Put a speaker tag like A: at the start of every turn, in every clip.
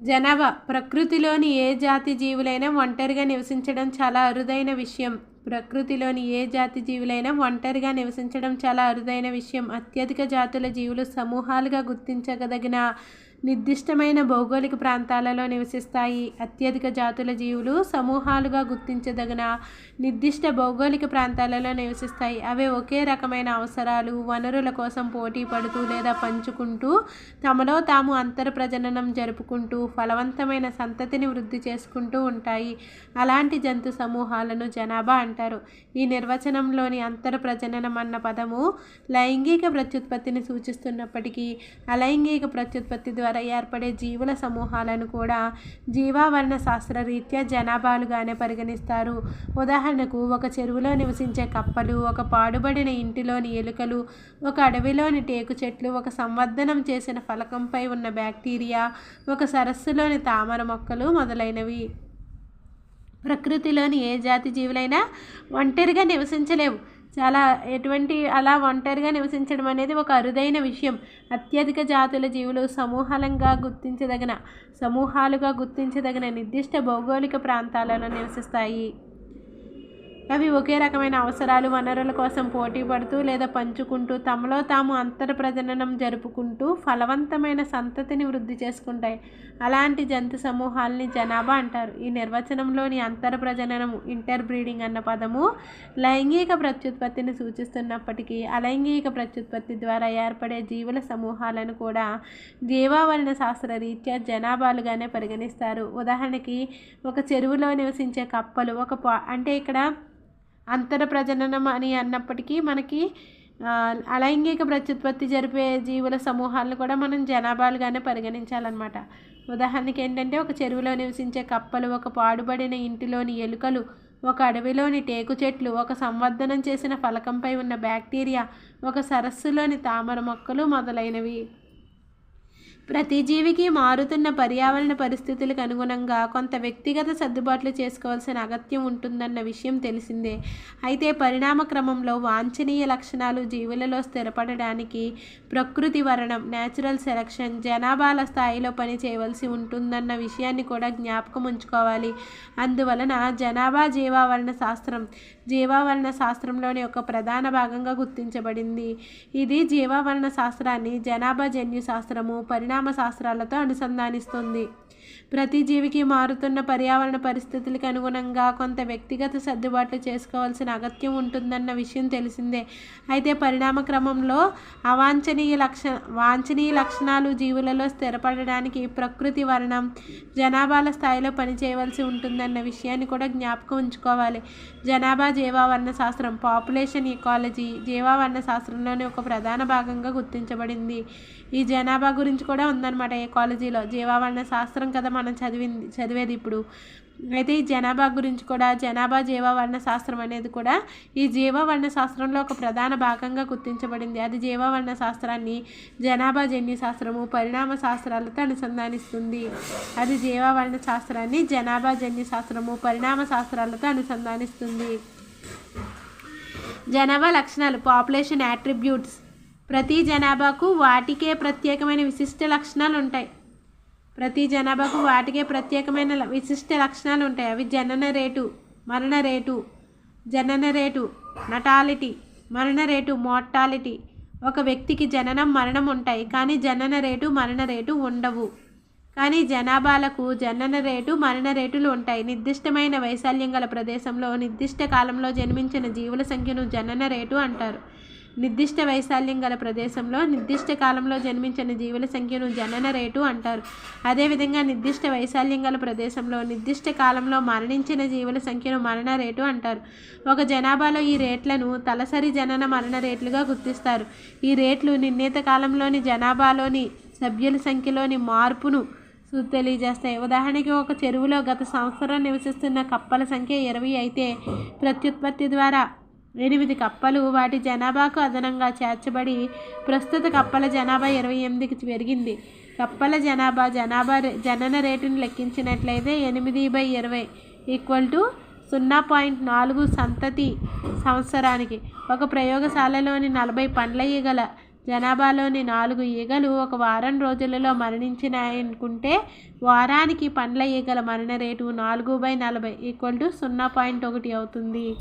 A: జనాభా. ప్రకృతిలోని ఏ జాతి జీవులైనా ఒంటరిగా నివసించడం చాలా అరుదైన విషయం. ప్రకృతిలోని ఏ జాతి జీవులైనా ఒంటరిగా నివసించడం చాలా అరుదైన విషయం. అత్యధిక జాతుల జీవులు సమూహాలుగా గుర్తించగదగిన నిర్దిష్టమైన భౌగోళిక ప్రాంతాలలో నివసిస్తాయి. అత్యధిక జాతుల జీవులు సమూహాలుగా గుర్తించదగిన నిర్దిష్ట భౌగోళిక ప్రాంతాలలో నివసిస్తాయి. అవి ఒకే రకమైన అవసరాలు. వనరుల కోసం పోటీ పడుతూ లేదా పంచుకుంటూ తమలో తాము అంతర ప్రజననం జరుపుకుంటూ ఫలవంతమైన సంతతిని వృద్ధి చేసుకుంటూ ఉంటాయి. అలాంటి జంతు సమూహాలను జనాభా అంటారు. ఈ నిర్వచనంలోని అంతర ప్రజననం అన్న పదము లైంగిక ప్రత్యుత్పత్తిని సూచిస్తున్నప్పటికీ అలైంగిక ప్రత్యుత్పత్తి ద్వారా ఏర్పడే జీవుల సమూహాలను కూడా జీవావరణ శాస్త్ర రీత్యా జనాభాలుగానే పరిగణిస్తారు. ఉదాహరణకు ఒక చెరువులో నివసించే కప్పలు ఒక పాడుబడిన ఇంటిలోని ఎలుకలు ఒక అడవిలోని టేకు చెట్లు ఒక సంవర్ధనం చేసిన ఫలకంపై ఉన్న బ్యాక్టీరియా ఒక సరస్సులోని తామర మొక్కలు మొదలైనవి. ప్రకృతిలోని ఏ జాతి జీవులైనా ఒంటరిగా నివసించలేవు. చాలా ఎటువంటి అలా ఒంటరిగా నివసించడం అనేది ఒక అరుదైన విషయం. అత్యధిక జాతుల జీవులు సమూహాలంగా గుర్తించదగిన సమూహాలుగా గుర్తించదగిన నిర్దిష్ట భౌగోళిక ప్రాంతాలలో నివసిస్తాయి. అవి ఒకే రకమైన అవసరాలు వనరుల కోసం పోటీ పడుతూ లేదా పంచుకుంటూ తమలో తాము అంతర ప్రజననం జరుపుకుంటూ ఫలవంతమైన సంతతిని వృద్ధి చేసుకుంటాయి. అలాంటి జంతు సమూహాలని జనాభా అంటారు. ఈ నిర్వచనంలోని అంతర్ప్రజననం ఇంటర్ బ్రీడింగ్ అన్న పదము లైంగిక ప్రత్యుత్పత్తిని సూచిస్తున్నప్పటికీ అలైంగిక ప్రత్యుత్పత్తి ద్వారా ఏర్పడే జీవుల సమూహాలను కూడా జీవావరణ శాస్త్ర రీత్యా జనాభాలుగానే పరిగణిస్తారు. ఉదాహరణకి ఒక చెరువులో నివసించే కప్పలు ఒక పా అంటే ఇక్కడ అంతర ప్రజననం అని అన్నప్పటికీ మనకి అలైంగిక ప్రత్యుత్పత్తి జరిపే జీవుల సమూహాలను కూడా మనం జనాభాలుగానే పరిగణించాలన్నమాట. ఉదాహరణకి ఏంటంటే ఒక చెరువులో నివసించే కప్పలు ఒక పాడుబడిన ఇంటిలోని ఎలుకలు ఒక అడవిలోని టేకు చెట్లు ఒక సంవర్ధనం చేసిన ఫలకంపై ఉన్న బ్యాక్టీరియా ఒక సరస్సులోని తామర మొక్కలు మొదలైనవి. ప్రతి జీవికి మారుతున్న పర్యావరణ పరిస్థితులకు అనుగుణంగా కొంత వ్యక్తిగత సర్దుబాట్లు చేసుకోవాల్సిన అగత్యం ఉంటుందన్న విషయం తెలిసిందే. అయితే పరిణామ క్రమంలో వాంఛనీయ లక్షణాలు జీవులలో స్థిరపడడానికి ప్రకృతి వరణం న్యాచురల్ సెలక్షన్ జనాభాల స్థాయిలో పని చేయవలసి ఉంటుందన్న విషయాన్ని కూడా జ్ఞాపకం ఉంచుకోవాలి. అందువలన జనాభా జీవావరణ శాస్త్రం జీవావరణ శాస్త్రంలోని ఒక ప్రధాన భాగంగా గుర్తించబడింది. ఇది జీవావరణ శాస్త్రాన్ని జనాభా జన్యు శాస్త్రము పరిణామ శాస్త్రాలతో అనుసంధానిస్తుంది. ప్రతి జీవికి మారుతున్న పర్యావరణ పరిస్థితులకు అనుగుణంగా కొంత వ్యక్తిగత సర్దుబాట్లు చేసుకోవాల్సిన అగత్యం ఉంటుందన్న విషయం తెలిసిందే. అయితే పరిణామ క్రమంలో అవాంఛనీయ లక్ష వాంఛనీయ లక్షణాలు జీవులలో స్థిరపడడానికి ప్రకృతి వర్ణం జనాభాల స్థాయిలో పనిచేయవలసి ఉంటుందన్న విషయాన్ని కూడా జ్ఞాపకం ఉంచుకోవాలి. జనాభా జీవావరణ శాస్త్రం పాపులేషన్ ఈకాలజీ జీవావరణ శాస్త్రంలోని ఒక ప్రధాన భాగంగా గుర్తించబడింది. ఈ జనాభా గురించి కూడా ఉందన్నమాట ఈకాలజీలో జీవావరణ శాస్త్రం కదా మనం చదివింది చదివేది ఇప్పుడు. అయితే ఈ జనాభా గురించి కూడా జనాభా జీవావరణ శాస్త్రం అనేది కూడా ఈ జీవావరణ శాస్త్రంలో ఒక ప్రధాన భాగంగా గుర్తించబడింది. అది జీవావరణ శాస్త్రాన్ని జనాభా జన్యు శాస్త్రము పరిణామ శాస్త్రాలతో అనుసంధానిస్తుంది. అది జీవావరణ శాస్త్రాన్ని జనాభా జన్యు శాస్త్రము పరిణామ శాస్త్రాలతో అనుసంధానిస్తుంది. జనాభా లక్షణాలు పాపులేషన్ యాట్రిబ్యూట్స్ ప్రతి జనాభాకు వాటికే ప్రత్యేకమైన విశిష్ట లక్షణాలు ఉంటాయి ప్రతి జనాభాకు వాటికే ప్రత్యేకమైన ల- విశిష్ట లక్షణాలు ఉంటాయి అవి జనన రేటు మరణ రేటు జనన రేటు నటాలిటీ మరణ రేటు మోర్టాలిటీ ఒక వ్యక్తికి జననం మరణం ఉంటాయి. కానీ జనన రేటు మరణ రేటు ఉండవు. కానీ జనాభాలకు జనన రేటు మరణ రేటులు ఉంటాయి. నిర్దిష్టమైన వైశాల్యం గల ప్రదేశంలో నిర్దిష్ట కాలంలో జన్మించిన జీవుల సంఖ్యను జనన రేటు అంటారు. నిర్దిష్ట వైశాల్యం గల ప్రదేశంలో నిర్దిష్ట కాలంలో జన్మించిన జీవుల సంఖ్యను జనన రేటు అంటారు. అదేవిధంగా నిర్దిష్ట వైశాల్యం గల ప్రదేశంలో నిర్దిష్ట కాలంలో మరణించిన జీవుల సంఖ్యను మరణ రేటు అంటారు. ఒక జనాభాలో ఈ రేట్లను తలసరి జనన మరణ రేట్లుగా గుర్తిస్తారు. ఈ రేట్లు నిర్ణీత కాలంలోని జనాభాలోని సభ్యుల సంఖ్యలోని మార్పును తెలియజేస్తాయి. ఉదాహరణకి ఒక చెరువులో గత సంవత్సరం నివసిస్తున్న కప్పల సంఖ్య ఇరవై అయితే ప్రత్యుత్పత్తి ద్వారా ఎనిమిది కప్పలు. వాటి జనాభాకు అదనంగా చేర్చబడి ప్రస్తుత కప్పల జనాభా ఇరవై ఎనిమిదికి పెరిగింది. కప్పల జనాభా జనాభా రే- జనన రేటును లెక్కించినట్లయితే ఎనిమిది బై ఇరవై ఈక్వల్ టు సున్నా పాయింట్ నాలుగు సంతతి సంవత్సరానికి. ఒక ప్రయోగశాలలోని నలభై పండ్ల ఈగల జనాభాలోని నాలుగు ఈగలు ఒక వారం రోజులలో మరణించినాయనుకుంటే వారానికి పండ్ల ఈగల మరణ రేటు నాలుగు బై నలభై ఈక్వల్ టు సున్నా పాయింట్ ఒకటి అవుతుంది.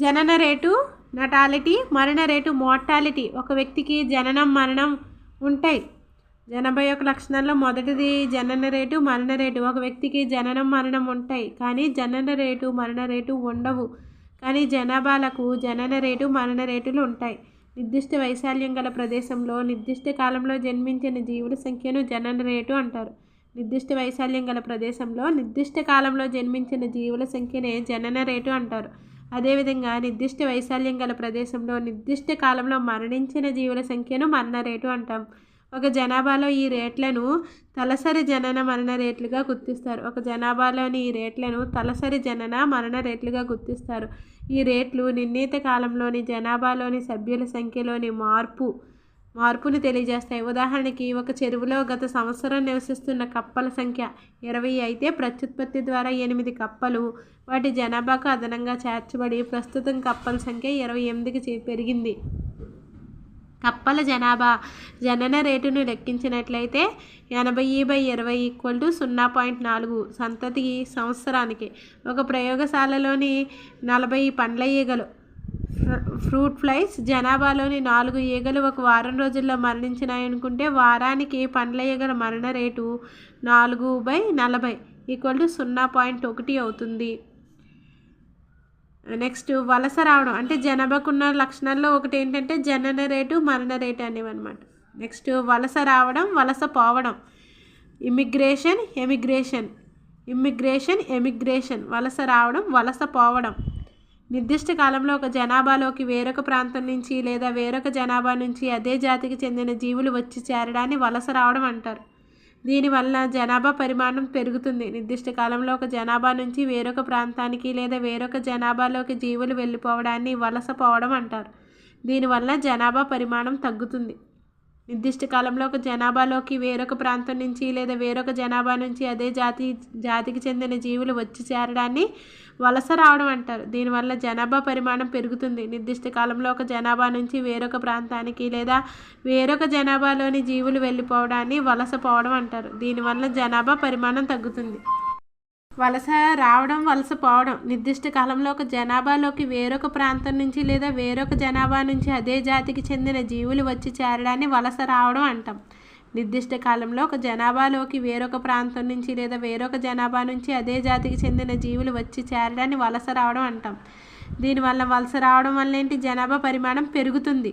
A: జనన రేటు నటాలిటీ మరణ రేటు మోర్టాలిటీ. ఒక వ్యక్తికి జననం మరణం ఉంటాయి. ఎనభై ఒక లక్షణాల్లో మొదటిది జనన రేటు మరణ రేటు. ఒక వ్యక్తికి జననం మరణం ఉంటాయి. కానీ జనన రేటు మరణ రేటు ఉండవు. కానీ జనాభాలకు జనన రేటు మరణ రేటులు ఉంటాయి. నిర్దిష్ట వైశాల్యం గల ప్రదేశంలో నిర్దిష్ట కాలంలో జన్మించిన జీవుల సంఖ్యను జనన రేటు అంటారు. నిర్దిష్ట వైశాల్యం గల ప్రదేశంలో నిర్దిష్ట కాలంలో జన్మించిన జీవుల సంఖ్యనే జనన రేటు అంటారు. అదేవిధంగా నిర్దిష్ట వైశాల్యం గల ప్రదేశంలో నిర్దిష్ట కాలంలో మరణించిన జీవుల సంఖ్యను మరణ రేటు అంటాం. ఒక జనాభాలో ఈ రేట్లను తలసరి జనన మరణ రేట్లుగా గుర్తిస్తారు. ఒక జనాభాలోని ఈ రేట్లను తలసరి జనన మరణ రేట్లుగా గుర్తిస్తారు. ఈ రేట్లు నిర్ణీత కాలంలోని జనాభాలోని సభ్యుల సంఖ్యలోని మార్పు మార్పులు తెలియజేస్తాయి. ఉదాహరణకి ఒక చెరువులో గత సంవత్సరం నివసిస్తున్న కప్పల సంఖ్య ఇరవై అయితే ప్రత్యుత్పత్తి ద్వారా ఎనిమిది కప్పలు. వాటి జనాభాకు అదనంగా చేర్చబడి ప్రస్తుతం కప్పల సంఖ్య ఇరవై ఎనిమిదికి పెరిగింది. కప్పల జనాభా జనన రేటును లెక్కించినట్లయితే ఎనభై బై ఇరవై ఈక్వల్ టు సున్నా పాయింట్ నాలుగు సంతతి సంవత్సరానికి. ఒక ప్రయోగశాలలోని నలభై పండ్ల ఈగలు ఫ్రూట్ ఫ్లైస్ జనాభాలోని నాలుగు ఈగలు ఒక వారం రోజుల్లో మరణించినాయనుకుంటే వారానికి పండ్ల ఈగల మరణ రేటు నాలుగు బై నలభై ఈక్వల్ టు సున్నా పాయింట్ ఒకటి అవుతుంది. నెక్స్ట్ వలస రావడం అంటే జనాభాకున్న లక్షణాల్లో ఒకటి ఏంటంటే జనన రేటు మరణ రేటు అనేవి అనమాట నెక్స్ట్ వలస రావడం వలస పోవడం. Immigration emigration. Immigration emigration. వలస రావడం వలస పోవడం. నిర్దిష్ట కాలంలో ఒక జనాభాలోకి వేరొక ప్రాంతం నుంచి లేదా వేరొక జనాభా నుంచి అదే జాతికి చెందిన జీవులు వచ్చి చేరడాన్ని వలస రావడం అంటారు. దీనివల్ల జనాభా పరిమాణం పెరుగుతుంది. నిర్దిష్ట కాలంలో ఒక జనాభా నుంచి వేరొక ప్రాంతానికి లేదా వేరొక జనాభాలోకి జీవులు వెళ్ళిపోవడాన్ని వలస పోవడం అంటారు. దీనివల్ల జనాభా పరిమాణం తగ్గుతుంది. నిర్దిష్ట కాలంలో ఒక జనాభాలోకి వేరొక ప్రాంతం నుంచి లేదా వేరొక జనాభా నుంచి అదే జాతి జాతికి చెందిన జీవులు వచ్చి చేరడాన్ని వలస రావడం అంటారు. దీనివల్ల జనాభా పరిమాణం పెరుగుతుంది. నిర్దిష్ట కాలంలో ఒక జనాభా నుంచి వేరొక ప్రాంతానికి లేదా వేరొక జనాభాలోని జీవులు వెళ్ళిపోవడాన్ని వలస పోవడం అంటారు. దీనివల్ల జనాభా పరిమాణం తగ్గుతుంది. వలస రావడం వలస పోవడం. నిర్దిష్ట కాలంలో ఒక జనాభాలోకి వేరొక ప్రాంతం నుంచి లేదా వేరొక జనాభా నుంచి అదే జాతికి చెందిన జీవులు వచ్చి చేరడాన్ని వలస రావడం అంటాం. నిర్దిష్ట కాలంలో ఒక జనాభాలోకి వేరొక ప్రాంతం నుంచి లేదా వేరొక జనాభా నుంచి అదే జాతికి చెందిన జీవులు వచ్చి చేరడాన్ని వలస రావడం అంటాం. దీనివల్ల వలస రావడం వల్ల ఏంటి? జనాభా పరిమాణం పెరుగుతుంది.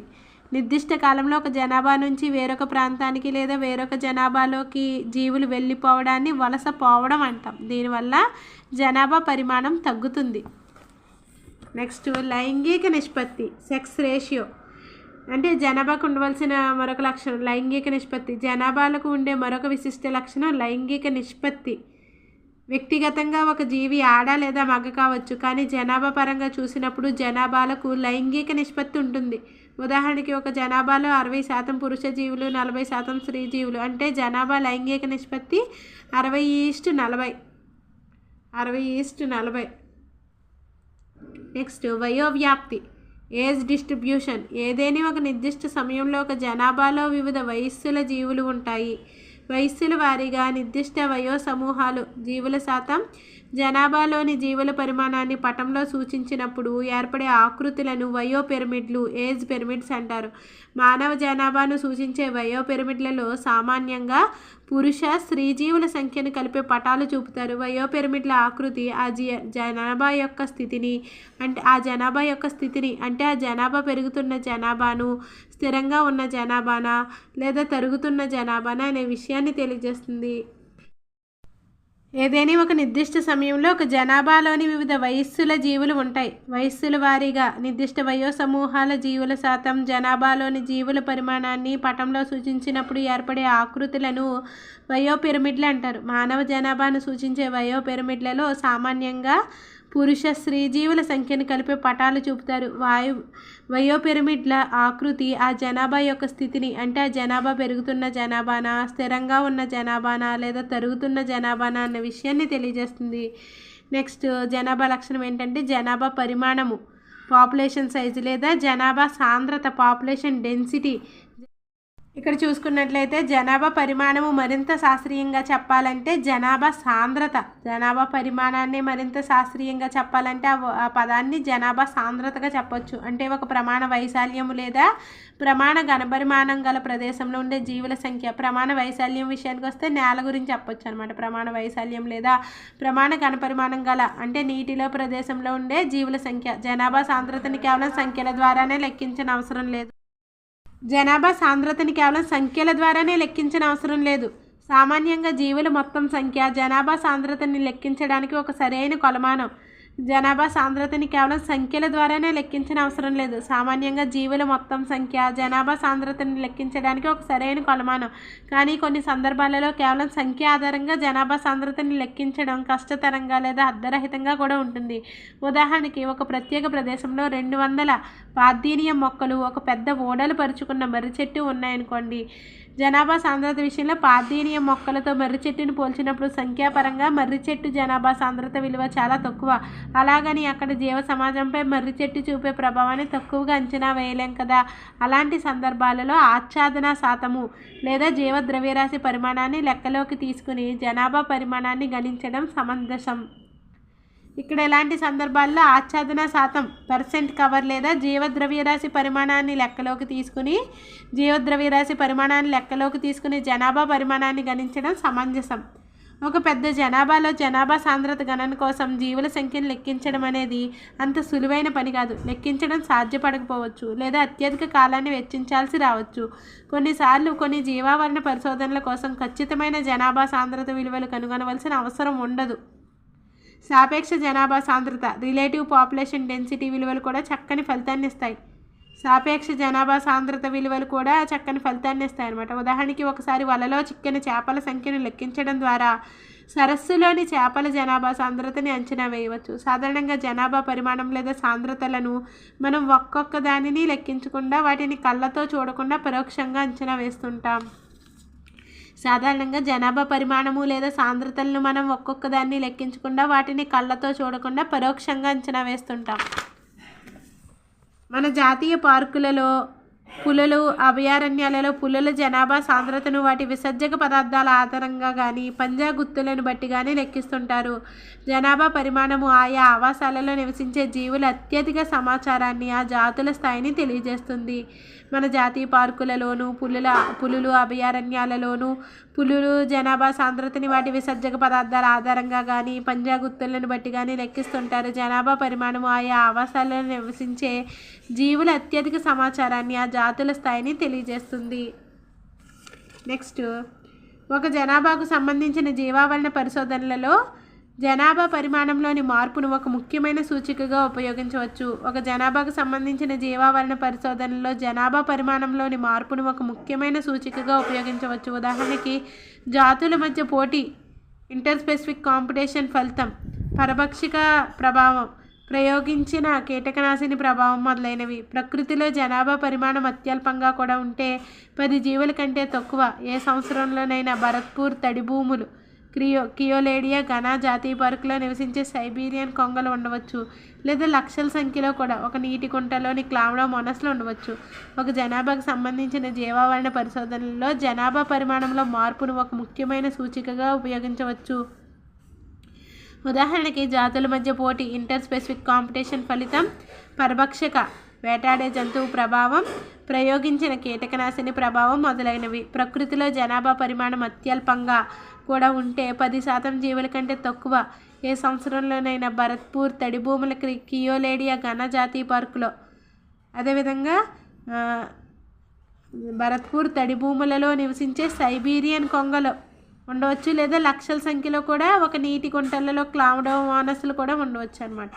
A: నిర్దిష్ట కాలంలో ఒక జనాభా నుంచి వేరొక ప్రాంతానికి లేదా వేరొక జనాభాలోకి జీవులు వెళ్ళిపోవడాన్ని వలస పోవడం అంటాం. దీనివల్ల జనాభా పరిమాణం తగ్గుతుంది. నెక్స్ట్ లైంగిక నిష్పత్తి సెక్స్ రేషియో. అంటే జనాభాకు ఉండవలసిన మరొక లక్షణం లైంగిక నిష్పత్తి. జనాభాలకు ఉండే మరొక విశిష్ట లక్షణం లైంగిక నిష్పత్తి. వ్యక్తిగతంగా ఒక జీవి ఆడ లేదా మగ కావచ్చు కానీ జనాభా పరంగా చూసినప్పుడు జనాభాలకు లైంగిక నిష్పత్తి ఉంటుంది. ఉదాహరణకి ఒక జనాభాలో అరవై శాతం పురుష జీవులు నలభై శాతం స్త్రీ జీవులు అంటే జనాభా లైంగిక నిష్పత్తి అరవై ఈస్ట్ నలభై. అరవై ఈస్ట్ నలభై. నెక్స్ట్ వయోవ్యాప్తి. Age distribution. ఏదేని ఒక నిర్దిష్ట సమయంలో ఒక జనాభాలో వివిధ వయస్సుల జీవులు ఉంటాయి. వయస్సుల వారీగా నిర్దిష్ట వయో సమూహాలు జీవుల శాతం జనాభాలోని జీవుల పరిమాణాన్ని పటంలో సూచించినప్పుడు ఏర్పడే ఆకృతులను వయో పిరమిడ్లు ఏజ్ పిరమిడ్స్ అంటారు. మానవ జనాభాను సూచించే వయో పిరమిడ్లలో సామాన్యంగా పురుష స్త్రీ జీవుల సంఖ్యను కలిపే పటాలు చూపుతారు. వయో పిరమిడ్ల ఆకృతి ఆ జీ జనాభా యొక్క స్థితిని అంటే ఆ జనాభా యొక్క స్థితిని అంటే ఆ జనాభా పెరుగుతున్న జనాభాను స్థిరంగా ఉన్న జనాభానా లేదా తరుగుతున్న జనాభానా అనే విషయాన్ని తెలియజేస్తుంది. ఏదైనా ఒక నిర్దిష్ట సమయంలో ఒక జనాభాలోని వివిధ వయస్సుల జీవులు ఉంటాయి. వయస్సుల వారీగా నిర్దిష్ట వయో సమూహాల జీవుల శాతం జనాభాలోని జీవుల పరిమాణాన్ని పటంలో సూచించినప్పుడు ఏర్పడే ఆకృతులను వయో పిరమిడ్లు అంటారు. మానవ జనాభాను సూచించే వయో పిరమిడ్లలో సామాన్యంగా పురుష స్త్రీ జీవుల సంఖ్యను కలిపే పటాలు చూపుతారు. వాయు వయోపిరమిడ్ల ఆకృతి ఆ జనాభా యొక్క స్థితిని అంటే ఆ జనాభా పెరుగుతున్న జనాభానా స్థిరంగా ఉన్న జనాభానా లేదా తరుగుతున్న జనాభానా అన్న విషయాన్ని తెలియజేస్తుంది. నెక్స్ట్ జనాభా లక్షణం ఏంటంటే జనాభా పరిమాణము. పాపులేషన్ సైజు లేదా జనాభా సాంద్రత పాపులేషన్ డెన్సిటీ ఇక్కడ చూసుకున్నట్లయితే జనాభా పరిమాణము మరింత శాస్త్రీయంగా చెప్పాలంటే జనాభా సాంద్రత. జనాభా పరిమాణాన్ని మరింత శాస్త్రీయంగా చెప్పాలంటే ఆ పదాన్ని జనాభా సాంద్రతగా చెప్పొచ్చు. అంటే ఒక ప్రమాణ వైశాల్యము లేదా ప్రమాణ ఘనపరిమాణం గల ప్రదేశంలో ఉండే జీవుల సంఖ్య. ప్రమాణ వైశాల్యం విషయానికి వస్తే నేల గురించి చెప్పొచ్చు అనమాట ప్రమాణ వైశాల్యం లేదా ప్రమాణ ఘనపరిమాణం గల అంటే నీటిలో ప్రదేశంలో ఉండే జీవుల సంఖ్య. జనాభా సాంద్రతని కేవలం సంఖ్యల ద్వారానే లెక్కించిన అవసరం లేదు. జనాభా సాంద్రతని కేవలం సంఖ్యల ద్వారానే లెక్కించిన అవసరం లేదు. సామాన్యంగా జీవుల మొత్తం సంఖ్య జనాభా సాంద్రతని లెక్కించడానికి ఒక సరైన కొలమానం. జనాభా సాంద్రతని కేవలం సంఖ్యల ద్వారానే లెక్కించిన అవసరం లేదు. సామాన్యంగా జీవుల మొత్తం సంఖ్య జనాభా సాంద్రతని లెక్కించడానికి ఒక సరైన కొలమానం. కానీ కొన్ని సందర్భాలలో కేవలం సంఖ్య ఆధారంగా జనాభా సాంద్రతని లెక్కించడం కష్టతరంగా లేదా అర్ధరహితంగా కూడా ఉంటుంది. ఉదాహరణకి ఒక ప్రత్యేక ప్రదేశంలో రెండు వందల పార్థీనియం మొక్కలు ఒక పెద్ద ఓడలు పరుచుకున్న మర్రి చెట్టు ఉన్నాయనుకోండి. జనాభా సాంద్రత విషయంలో పార్థీనియం మొక్కలతో మర్రి చెట్టును పోల్చినప్పుడు సంఖ్యాపరంగా మర్రి చెట్టు జనాభా సాంద్రత విలువ చాలా తక్కువ. అలాగని అక్కడ జీవ సమాజంపై మర్రి చెట్టు చూపే ప్రభావాన్ని తక్కువగా అంచనా వేయలేం కదా? అలాంటి సందర్భాలలో ఆచ్ఛాదన శాతము లేదా జీవ ద్రవ్యరాశి పరిమాణాన్ని లెక్కలోకి తీసుకుని జనాభా పరిమాణాన్ని గణించడం సమంజసం. ఇక్కడ ఎలాంటి సందర్భాల్లో ఆచ్ఛాదన శాతం పర్సెంట్ కవర్ లేదా జీవద్రవ్యరాశి పరిమాణాన్ని లెక్కలోకి తీసుకుని జీవద్రవ్యరాశి పరిమాణాన్ని లెక్కలోకి తీసుకుని జనాభా పరిమాణాన్ని గణించడం సమంజసం. ఒక పెద్ద జనాభాలో జనాభా సాంద్రత గణన కోసం జీవుల సంఖ్యను లెక్కించడం అనేది అంత సులువైన పని కాదు. లెక్కించడం సాధ్యపడకపోవచ్చు లేదా అత్యధిక కాలాన్ని వెచ్చించాల్సి రావచ్చు. కొన్నిసార్లు కొన్ని జీవావరణ పరిశోధనల కోసం ఖచ్చితమైన జనాభా సాంద్రత విలువలు కనుగొనవలసిన అవసరం ఉండదు. సాపేక్ష జనాభా సాంద్రత రిలేటివ్ పాపులేషన్ డెన్సిటీ విలువలు కూడా చక్కని ఫలితాన్ని ఇస్తాయి. సాపేక్ష జనాభా సాంద్రత విలువలు కూడా చక్కని ఫలితాన్ని ఇస్తాయి అనమాట ఉదాహరణకి ఒకసారి వలలో చిక్కిన చేపల సంఖ్యను లెక్కించడం ద్వారా సరస్సులోని చేపల జనాభా సాంద్రతని అంచనా వేయవచ్చు. సాధారణంగా జనాభా పరిమాణం లేదా సాంద్రతలను మనం ఒక్కొక్క దానిని లెక్కించకుండా వాటిని కళ్ళతో చూడకుండా పరోక్షంగా అంచనా వేస్తుంటాం. సాధారణంగా జనాభా పరిమాణము లేదా సాంద్రతలను మనం ఒక్కొక్క దాన్ని లెక్కించకుండా వాటిని కళ్ళతో చూడకుండా పరోక్షంగా అంచనా వేస్తుంటాం. మన జాతీయ పార్కులలో పులులు అభయారణ్యాలలో పులుల జనాభా సాంద్రతను వాటి విసర్జక పదార్థాల ఆధారంగా కానీ పంజా గుర్తులను బట్టి కానీ లెక్కిస్తుంటారు. జనాభా పరిమాణము ఆయా ఆవాసాలలో నివసించే జీవుల అత్యధిక సమాచారాన్ని ఆ జాతుల స్థాయిని తెలియజేస్తుంది. మన జాతీయ పార్కులలోనూ పులుల పులులు అభయారణ్యాలలోనూ పులులు జనాభా సాంద్రతని వాటి విసర్జక పదార్థాల ఆధారంగా కానీ పంజా గుర్తులను బట్టి కానీ లెక్కిస్తుంటారు. జనాభా పరిమాణము ఆయా ఆవాసాలలో నివసించే జీవుల అత్యధిక సమాచారాన్ని ఆ జాతుల స్థాయిని తెలియజేస్తుంది. నెక్స్ట్ ఒక జనాభాకు సంబంధించిన జీవావరణ పరిశోధనలలో జనాభా పరిమాణంలోని మార్పును ఒక ముఖ్యమైన సూచికగా ఉపయోగించవచ్చు. ఒక జనాభాకు సంబంధించిన జీవావరణ పరిశోధనలో జనాభా పరిమాణంలోని మార్పును ఒక ముఖ్యమైన సూచికగా ఉపయోగించవచ్చు. ఉదాహరణకి జాతుల మధ్య పోటీ ఇంటర్స్పెసిఫిక్ కాంపిటీషన్ ఫలితం పరభక్షిక ప్రభావం ప్రయోగించిన కీటకనాశిని ప్రభావం మొదలైనవి. ప్రకృతిలో జనాభా పరిమాణం అత్యల్పంగా కూడా ఉంటే పది జీవుల కంటే తక్కువ ఏ సంవత్సరంలోనైనా భరత్పూర్ తడి భూములు క్రియో కియోలేడియా ఘనా జాతీయ పార్కులో నివసించే సైబీరియన్ కొంగలు ఉండవచ్చు లేదా లక్షల సంఖ్యలో కూడా ఒక నీటి కుంటలోని క్లామడా మొనస్లు ఉండవచ్చు. ఒక జనాభాకు సంబంధించిన జీవావరణ పరిశోధనలో జనాభా పరిమాణంలో మార్పును ఒక ముఖ్యమైన సూచికగా ఉపయోగించవచ్చు. ఉదాహరణకి జాతుల మధ్య పోటీ ఇంటర్ స్పెసిఫిక్ కాంపిటీషన్ ఫలితం పరభక్షక వేటాడే జంతువు ప్రభావం ప్రయోగించిన కీటకనాశిని ప్రభావం మొదలైనవి. ప్రకృతిలో జనాభా పరిమాణం అత్యల్పంగా కూడా ఉంటే పది శాతం జీవుల కంటే తక్కువ. ఏ సంవత్సరంలోనైనా భరత్పూర్ తడి భూముల కియోలేడియా ఘన జాతీయ పార్కులో. అదేవిధంగా భరత్పూర్ తడి భూములలో నివసించే సైబీరియన్ కొంగలు ఉండవచ్చు లేదా లక్షల సంఖ్యలో కూడా ఒక నీటి గుంటలలో క్లౌడ్ వానస్లు కూడా ఉండవచ్చు అనమాట